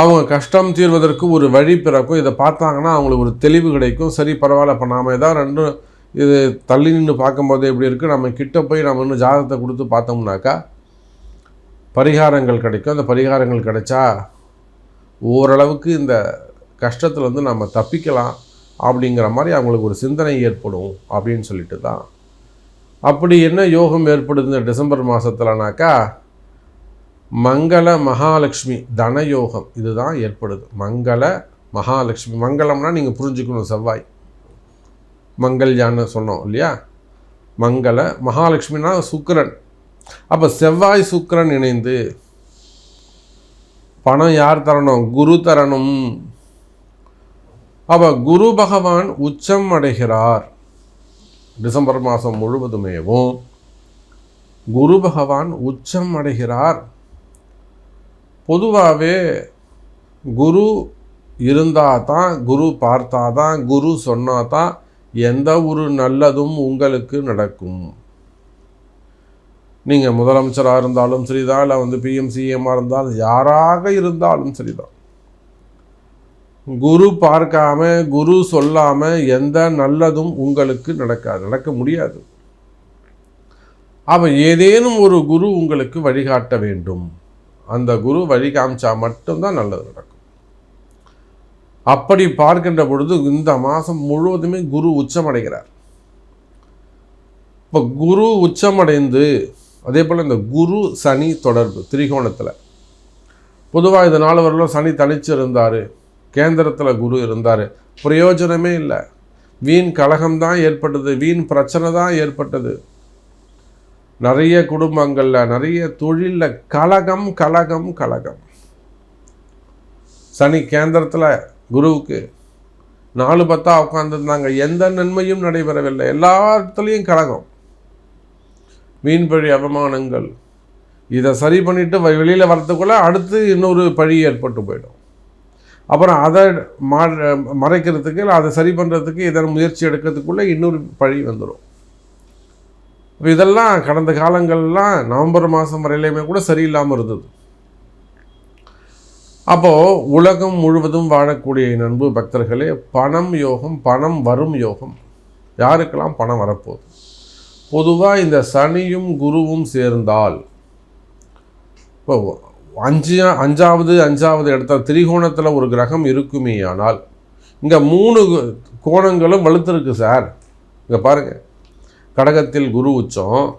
அவங்க கஷ்டம் தீர்வதற்கு ஒரு வழி பிறக்கும் இதை பார்த்தாங்கன்னா அவங்களுக்கு ஒரு தெளிவு கிடைக்கும். சரி பரவாயில்ல இப்போ நாம் ஏதாவது ரெண்டும் இது தள்ளி நின்று பார்க்கும்போது எப்படி இருக்குது நம்ம கிட்ட போய் நம்ம இன்னும் ஜாதகத்தை கொடுத்து பார்த்தோம்னாக்கா பரிகாரங்கள் கிடைக்கும். அந்த பரிகாரங்கள் கிடைச்சா ஓரளவுக்கு இந்த கஷ்டத்தில் வந்து நம்ம தப்பிக்கலாம் அப்படிங்கிற மாதிரி அவங்களுக்கு ஒரு சிந்தனை ஏற்படும் அப்படின்னு சொல்லிட்டு தான் அப்படி என்ன யோகம் ஏற்படுது? இந்த டிசம்பர் மாதத்துலனாக்கா மங்கள மகாலட்சுமி தனயோகம் இதுதான் ஏற்படுது. மங்கள மகாலட்சுமி மங்களம்னா நீங்கள் புரிஞ்சுக்கணும் செவ்வாய். மங்கள்யான்னு சொன்னோம் இல்லையா? மங்கள மகாலட்சுமினா சுக்கிரன். அப்போ செவ்வாய் சுக்கிரன் இணைந்து பணம் யார் தரணும்? குரு தரணும். அப்போ குரு பகவான் உச்சம் அடைகிறார். டிசம்பர் மாதம் முழுவதுமேவும் குரு பகவான் உச்சம் அடைகிறார். பொதுவாகவே குரு இருந்தால் தான் குரு பார்த்தா தான் குரு சொன்னால் தான் எந்த ஒரு நல்லதும் உங்களுக்கு நடக்கும். நீங்கள் முதலமைச்சராக இருந்தாலும் சரிதான் இல்லை வந்து பிஎம்சிஎம்மாக இருந்தாலும் யாராக இருந்தாலும் சரிதான். குரு பார்க்காம குரு சொல்லாமல் எந்த நல்லதும் உங்களுக்கு நடக்காது நடக்க முடியாது. அவன் ஏதேனும் ஒரு குரு உங்களுக்கு வழிகாட்ட வேண்டும். அந்த குரு வழி காமிச்சா மட்டும்தான் நல்லது நடக்கும். அப்படி பார்க்கின்ற பொழுது இந்த மாதம் முழுவதுமே குரு உச்சமடைகிறார். இப்போ குரு உச்சமடைந்து அதே போல் இந்த குரு சனி தொடர்பு திரிகோணத்தில். பொதுவாக இது நாலு வரலும் சனி தனிச்சு இருந்தார் கேந்திரத்தில் குரு இருந்தார் பிரயோஜனமே இல்லை. வீண் கலகம்தான் ஏற்பட்டது வீண் பிரச்சனை தான் ஏற்பட்டது. நிறைய குடும்பங்களில் நிறைய தொழிலில் கலகம் கலகம் கலகம். சனி கேந்திரத்தில் குருவுக்கு நாலு பத்தா உட்காந்துருந்தாங்க எந்த நன்மையும் நடைபெறவில்லை. எல்லா இடத்துலையும் கலகம் பழி அவமானங்கள். இதை சரி பண்ணிவிட்டு வெளியில் வரத்துக்குள்ளே அடுத்து இன்னொரு பழி ஏற்பட்டு போயிடும். அப்புறம் அதை மறைக்கிறதுக்கு இல்லை அதை சரி பண்ணுறதுக்கு இதன் முயற்சி எடுக்கிறதுக்குள்ளே இன்னொரு பழி வந்துடும் இப்போ இதெல்லாம் கடந்த காலங்கள்லாம் நவம்பர் மாதம் வரையிலையுமே கூட சரியில்லாமல் இருந்தது. அப்போது உலகம் முழுவதும் வாழக்கூடிய நண்பு பக்தர்களே பணம் யோகம் பணம் வரும் யோகம் யாருக்கெல்லாம் பணம் வரப்போகுது? பொதுவாக இந்த சனியும் குருவும் சேர்ந்தால் இப்போ அஞ்சு அஞ்சாவது அஞ்சாவது இடத்துல திரிகோணத்தில் ஒரு கிரகம் இருக்குமே ஆனால் இங்கே மூணு கோணங்களும் வலுத்திருக்கு சார். இங்கே பாருங்கள் கடகத்தில் குரு உச்சம்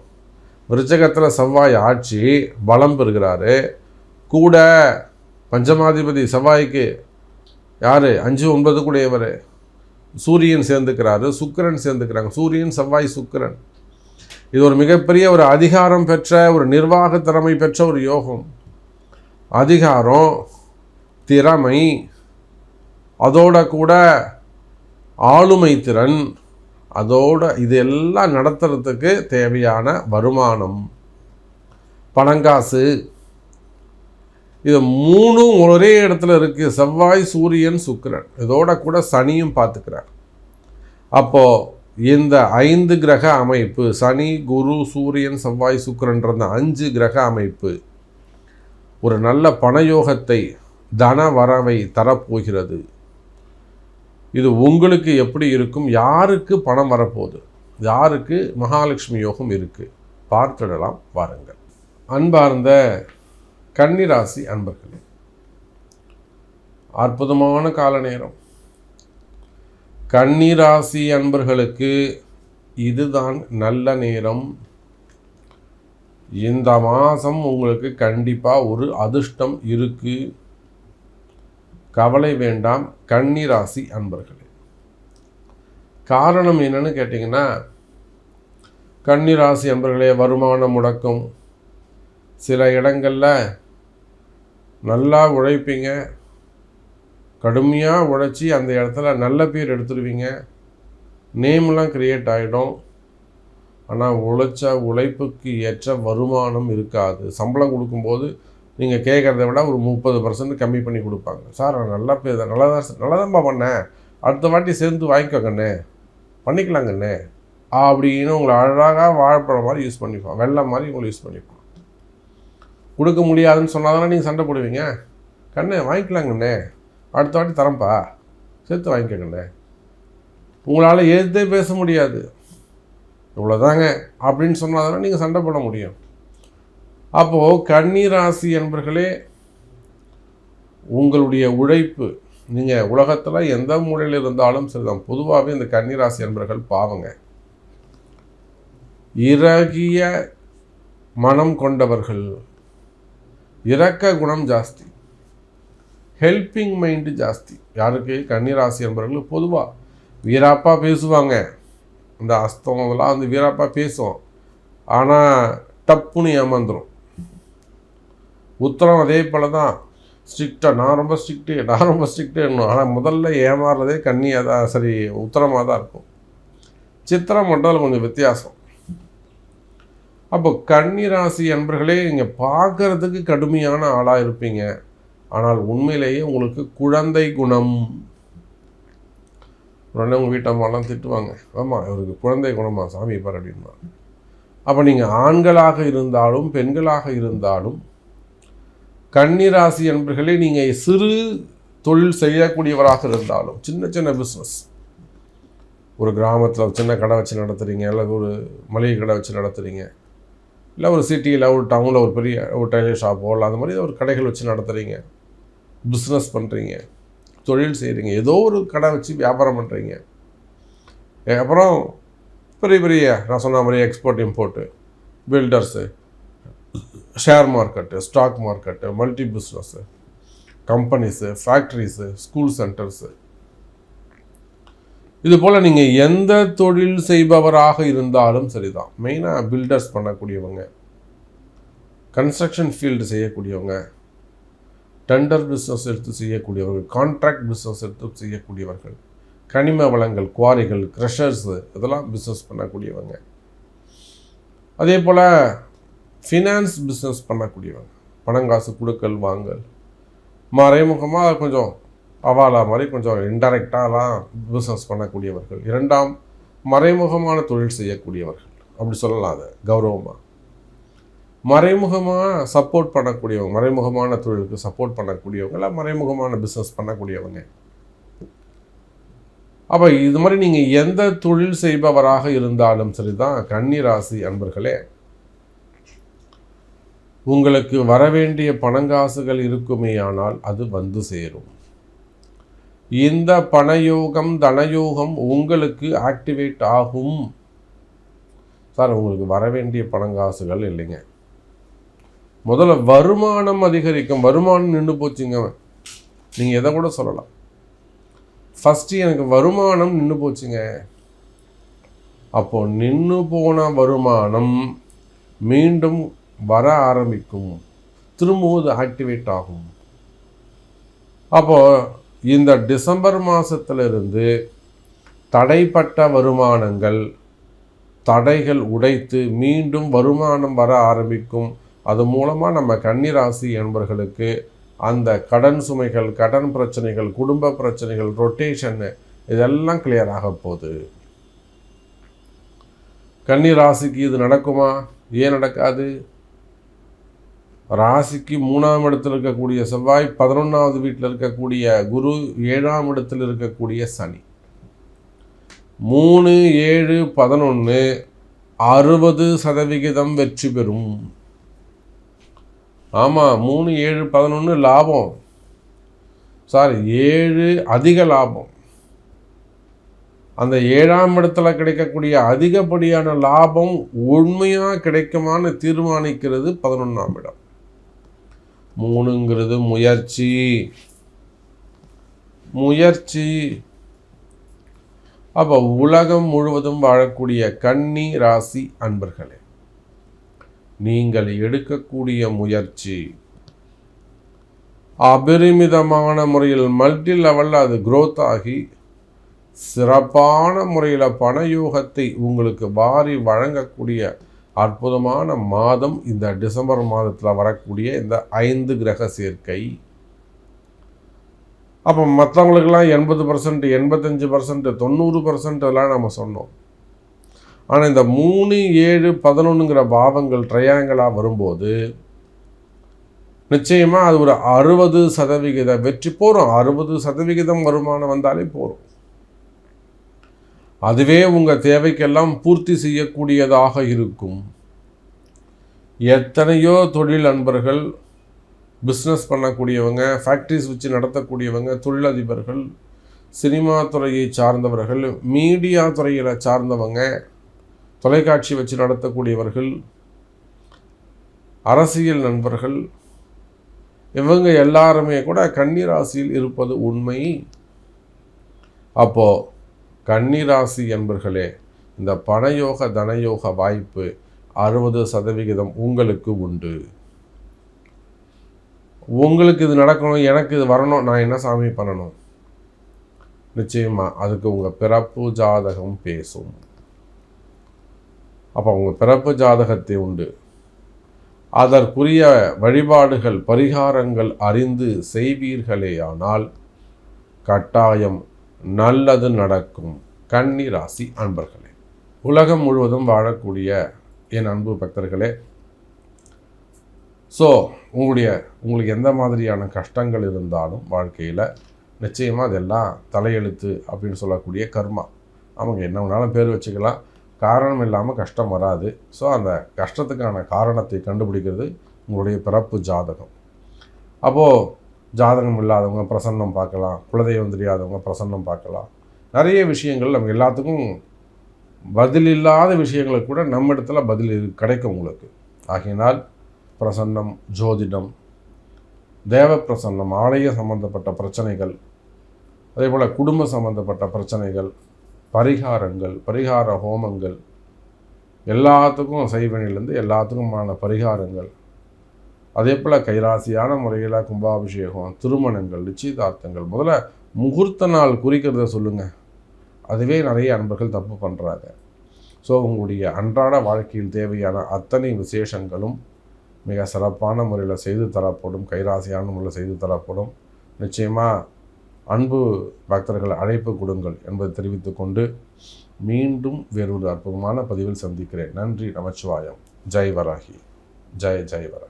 விருச்சகத்தில் செவ்வாய் ஆட்சி பலம் பெறுகிறாரு. கூட பஞ்சமாதிபதி செவ்வாய்க்கு யார்? அஞ்சு ஒன்பது கூடையவர் சூரியன் சேர்ந்துக்கிறாரு சுக்கிரன் சேர்ந்துக்கிறாங்க. சூரியன் செவ்வாய் சுக்கிரன். இது ஒரு மிகப்பெரிய ஒரு அதிகாரம் பெற்ற ஒரு நிர்வாக திறமை பெற்ற ஒரு யோகம். அதிகாரம் திறமை அதோட கூட ஆளுமை திறன் அதோட இது எல்லாம் நடத்துறதுக்கு தேவையான வருமானம் பணங்காசு இது மூணும் ஒரே இடத்துல இருக்குது செவ்வாய் சூரியன் சுக்கிரன். இதோட கூட சனியும் பார்த்துக்கிறார். அப்போது இந்த ஐந்து கிரக அமைப்பு சனி குரு சூரியன் செவ்வாய் சுக்கிரன்ற அந்த அஞ்சு கிரக அமைப்பு ஒரு நல்ல பணயோகத்தை தன வரவை தரப்போகிறது. இது உங்களுக்கு எப்படி இருக்கும்? யாருக்கு பணம் வரப்போகுது? யாருக்கு? மகாலட்சுமி யோகம் இருக்குது பார்த்துடலாம் வாருங்கள். அன்பார்ந்த கன்னிராசி அன்பர்களே அற்புதமான கால நேரம். கன்னிராசி அன்பர்களுக்கு இதுதான் நல்ல நேரம். இந்த மாதம் உங்களுக்கு கண்டிப்பாக ஒரு அதிர்ஷ்டம் இருக்குது கவலை வேண்டாம் கன்னிராசி அன்பர்களே. காரணம் என்னன்னு கேட்டிங்கன்னா கன்னிராசி அன்பர்களே வருமானம் முடக்கும். சில இடங்களில் நல்லா உழைப்பீங்க. கடுமையாக உழைச்சி அந்த இடத்துல நல்ல பேர் எடுத்துருவீங்க. நேம்லாம் க்ரியேட் ஆகிடும் ஆனால் உழைச்ச உழைப்புக்கு ஏற்ற வருமானம் இருக்காது. சம்பளம் கொடுக்கும்போது நீங்கள் கேட்குறத விட ஒரு முப்பது பர்சன்ட் கம்மி பண்ணி கொடுப்பாங்க. சார் நான் நல்லா பே நல்லா தான் நல்லா தான்ப்பா பண்ணேன். அடுத்த வாட்டி சேர்ந்து வாங்கிக்கோங்கண்ணே பண்ணிக்கலாங்கண்ணே அப்படின்னு உங்களை அழகாக வாழைப்பழம் மாதிரி யூஸ் பண்ணிப்பான் வெள்ளம் மாதிரி உங்களை யூஸ் பண்ணிப்பான் கொடுக்க முடியாதுன்னு சொன்னால் தானே நீங்கள் சண்டை போடுவீங்க? கண்ணே வாங்கிக்கலாங்கண்ணே அடுத்த வாட்டி தரேன்ப்பா சேர்த்து வாங்கிக்கோங்கண்ணே உங்களால் எதிர்த்தே பேச முடியாது. இவ்வளோதாங்க அப்படின்னு சொன்னால் தானே நீங்கள் சண்டை போட முடியும். அப்போது கன்னிராசி என்பர்களே உங்களுடைய உழைப்பு நீங்கள் உலகத்தில் எந்த மூலையில் இருந்தாலும் சரிதான். பொதுவாகவே இந்த கன்னிராசி என்பர்கள் பாவங்க. இறகிய மனம் கொண்டவர்கள் இறக்க குணம் ஜாஸ்தி ஹெல்பிங் மைண்டு ஜாஸ்தி. யாருக்கு? கன்னிராசி என்பவர்கள் பொதுவாக வீராப்பா பேசுவாங்க. இந்த அஸ்தம் அதெல்லாம் வந்து வீராப்பா பேசுவோம் ஆனால் டப்புன்னு ஏமாந்துடும் உத்தரம் அதே போல் தான் ஸ்ட்ரிக்டாக நான் ரொம்ப ஸ்ட்ரிக்ட்டு நான் ரொம்ப ஸ்ட்ரிக்ட்டு ஆனால் முதல்ல ஏமாறுறதே கண்ணியாக தான் சரி உத்தரமாக தான் இருக்கும். சித்திரம் மட்டும் கொஞ்சம் வித்தியாசம். அப்போ கன்னி ராசி அன்பர்களே இங்கே பார்க்குறதுக்கு கடுமையான ஆளாக இருப்பீங்க. ஆனால் உண்மையிலேயே உங்களுக்கு குழந்தை குணம். உடனே உங்கள் வீட்டம்மாலாம் திட்டுவாங்க. ஆமாம் இவருக்கு குழந்தை குணமா சாமி பார் அப்படின்னா அப்போ நீங்கள் ஆண்களாக இருந்தாலும் பெண்களாக இருந்தாலும் கன்னிராசி என்பர்களே நீங்கள் சிறு தொழில் செய்யக்கூடியவராக இருந்தாலும் சின்ன சின்ன பிஸ்னஸ் ஒரு கிராமத்தில் சின்ன கடை வச்சு நடத்துகிறீங்க இல்லை ஒரு மளிகை கடை வச்சு நடத்துகிறீங்க இல்லை ஒரு சிட்டியில் ஒரு டவுனில் ஒரு பெரிய ஒரு டைலர் ஷாப்போ இல்லை அந்த மாதிரி ஒரு கடைகள் வச்சு நடத்துகிறீங்க பிஸ்னஸ் பண்ணுறீங்க தொழில் செய்கிறீங்க ஏதோ ஒரு கடை வச்சு வியாபாரம் பண்ணுறீங்க அப்புறம் பெரிய பெரிய நான் சொன்ன மாதிரி export import builders share market stock market multi business companies factories school centres இது போல் நீங்கள் எந்த தொழில் செய்பவராக இருந்தாலும் சரிதான். மெயினாக பில்டர்ஸ் பண்ணக்கூடியவங்க கன்ஸ்ட்ரக்ஷன் ஃபீல்டு செய்யக்கூடியவங்க டெண்டர் பிஸ்னஸ் எடுத்து செய்யக்கூடியவர்கள் கான்ட்ராக்ட் பிஸ்னஸ் எடுத்து செய்யக்கூடியவர்கள் கனிம வளங்கள் குவாரிகள் க்ரெஷர்ஸு இதெல்லாம் பிஸ்னஸ் பண்ணக்கூடியவங்க. அதே போல் ஃபினான்ஸ் பிஸ்னஸ் பண்ணக்கூடியவங்க. பணங்காசு கொடுக்கல் வாங்கல். மறைமுகமாக கொஞ்சம் அவாலா மாதிரி கொஞ்சம் இன்டெரக்டாலாம் பிஸ்னஸ் பண்ணக்கூடியவர்கள். இரண்டாம் மறைமுகமான தொழில் செய்யக்கூடியவர்கள். அப்படி சொல்லலாம் அதை கௌரவமாக மறைமுகமாக சப்போர்ட் பண்ணக்கூடியவங்க மறைமுகமான தொழிலுக்கு சப்போர்ட் பண்ணக்கூடியவங்க இல்லை மறைமுகமான பிஸ்னஸ் பண்ணக்கூடியவங்க. அப்போ இது மாதிரி நீங்கள் எந்த தொழில் செய்பவராக இருந்தாலும் சரி தான் கன்னி ராசி அன்பர்களே உங்களுக்கு வரவேண்டிய பணங்காசுகள் இருக்குமேயானால் அது வந்து சேரும். இந்த பணயோகம் தனயோகம் உங்களுக்கு ஆக்டிவேட் ஆகும். சார் உங்களுக்கு வரவேண்டிய பணங்காசுகள் இல்லைங்க. முதல்ல வருமானம் அதிகரிக்கும். வருமானம் நின்று போச்சுங்க. நீங்கள் எதை கூட சொல்லலாம். ஃபஸ்ட்டு எனக்கு வருமானம் நின்று போச்சுங்க. அப்போது நின்று போன வருமானம் மீண்டும் வர ஆரம்பிக்கும். திரும்பவும் ஆக்டிவேட் ஆகும். அப்போது இந்த டிசம்பர் மாதத்திலிருந்து தடைப்பட்ட வருமானங்கள் தடைகள் உடைத்து மீண்டும் வருமானம் வர ஆரம்பிக்கும். அது மூலமாக நம்ம கன்னிராசி என்பவர்களுக்கு அந்த கடன் சுமைகள் கடன் பிரச்சனைகள் குடும்ப பிரச்சனைகள் ரொட்டேஷன் இதெல்லாம் கிளியர் ஆக போகுது. கன்னிராசிக்கு இது நடக்குமா? ஏன் நடக்காது? ராசிக்கு மூணாம் இடத்தில் இருக்கக்கூடிய செவ்வாய் பதினொன்றாவது வீட்டில் இருக்கக்கூடிய குரு ஏழாம் இடத்தில் இருக்கக்கூடிய சனி. மூணு ஏழு பதினொன்று அறுபது சதவிகிதம் வெற்றி பெறும். ஆமாம் மூணு ஏழு பதினொன்று லாபம். சாரி ஏழு அதிக லாபம். அந்த ஏழாம் இடத்துல கிடைக்கக்கூடிய அதிகப்படியான லாபம் உண்மையாக கிடைக்குமான்னு தீர்மானிக்கிறது பதினொன்றாம் இடம். மூணுங்கிறது முயற்சி. முயற்சி. அப்போ உலகம் முழுவதும் வாழக்கூடிய கன்னி ராசி அன்பர்களே நீங்கள் எடுக்கக்கூடிய முயற்சி. அபரிமிதமான முறையில் மல்டி லெவலில் அது குரோத் ஆகி சிறப்பான முறையில் பணயோகத்தை உங்களுக்கு வாரி வழங்கக்கூடிய அற்புதமான மாதம் இந்த டிசம்பர் மாதத்தில் வரக்கூடிய இந்த ஐந்து கிரக சேர்க்கை. அப்போ மற்றவங்களுக்கெல்லாம் எண்பது பர்சன்ட் எண்பத்தஞ்சு பர்சன்ட் தொண்ணூறு பர்சன்ட் எல்லாம் நம்ம சொன்னோம். ஆனால் இந்த மூணு ஏழு பதினொன்றுங்கிற பாவங்கள் ட்ரையாங்கிளாக வரும்போது நிச்சயமாக அது ஒரு அறுபது சதவிகித வெற்றி போகிறோம் அறுபது சதவிகிதம் வருமானம் வந்தாலே போகிறோம் அதுவே உங்கள் தேவைக்கெல்லாம் பூர்த்தி செய்யக்கூடியதாக இருக்கும். எத்தனையோ தொழில் நண்பர்கள் பிஸ்னஸ் பண்ணக்கூடியவங்க ஃபேக்ட்ரிஸ் வச்சு நடத்தக்கூடியவங்க தொழிலதிபர்கள் சினிமா துறையை சார்ந்தவர்கள் மீடியா துறையில் சார்ந்தவங்க தொலைக்காட்சி வச்சு நடத்தக்கூடியவர்கள் அரசியல் நண்பர்கள் இவங்க எல்லாருமே கூட கன்னிராசியில் இருப்பது உண்மை. அப்போது கன்னிராசி என்பர்களே இந்த பணயோக தனயோக வாய்ப்பு அறுபது சதவிகிதம் உங்களுக்கு உண்டு. உங்களுக்கு இது நடக்கணும் எனக்கு இது வரணும் நான் என்ன சாமி பண்ணணும்? நிச்சயமாக அதுக்கு உங்கள் பிறப்பு ஜாதகம் பேசும். அப்போ உங்கள் பிறப்பு ஜாதகத்தை உண்டு. அதற்குரிய வழிபாடுகள் பரிகாரங்கள் அறிந்து செய்வீர்களேயானால் கட்டாயம் நல்லது நடக்கும். கன்னி ராசி அன்பர்களே உலகம் முழுவதும் வாழக்கூடிய என் அன்பு பக்தர்களே ஸோ உங்களுடைய உங்களுக்கு எந்த மாதிரியான கஷ்டங்கள் இருந்தாலும் வாழ்க்கையில் நிச்சயமாக அதெல்லாம் தலையெழுத்து அப்படின்னு சொல்லக்கூடிய கர்மா. அவங்க என்ன வேணாலும் பேர் வச்சுக்கலாம். காரணம் இல்லாமல் கஷ்டம் வராது. ஸோ அந்த கஷ்டத்துக்கான காரணத்தை கண்டுபிடிக்கிறது உங்களுடைய பிறப்பு ஜாதகம். அப்போது ஜாதகம் இல்லாதவங்க பிரசன்னம் பார்க்கலாம். குலதெய்வம் தெரியாதவங்க பிரசன்னம் பார்க்கலாம். நிறைய விஷயங்கள் நம்ம எல்லாத்துக்கும் பதில் இல்லாத விஷயங்களை கூட நம்ம இடத்துல பதில் கிடைக்கும் உங்களுக்கு. ஆகையினால் பிரசன்னம் ஜோதிடம் தேவ பிரசன்னம் ஆலய சம்பந்தப்பட்ட பிரச்சனைகள் அதே போல் குடும்ப சம்பந்தப்பட்ட பிரச்சனைகள் பரிகாரங்கள் பரிகார ஹோமங்கள் எல்லாத்துக்கும் செய்வனிலேருந்து எல்லாத்துக்குமான பரிகாரங்கள் அதே போல் கைராசியான முறையில் கும்பாபிஷேகம் திருமணங்கள் நிச்சயதார்த்தங்கள் முதல்ல முகூர்த்த நாள் குறிக்கிறத சொல்லுங்கள் அதுவே நிறைய அன்பர்கள் தப்பு பண்ணுறாங்க ஸோ உங்களுடைய அன்றாட வாழ்க்கையில் தேவையான அத்தனை விசேஷங்களும் மிக சிறப்பான முறையில் செய்து தரப்படும் கைராசியான முறையில் செய்து தரப்படும். நிச்சயமாக அன்பு பக்தர்கள் அழைப்பு கொடுங்கள் என்பதை தெரிவித்துக்கொண்டு மீண்டும் வேறொரு அற்புதமான பதிவில் சந்திக்கிறேன். நன்றி நமச்சிவாயம். ஜெய் வராகி. ஜெய் ஜெய் வராகி.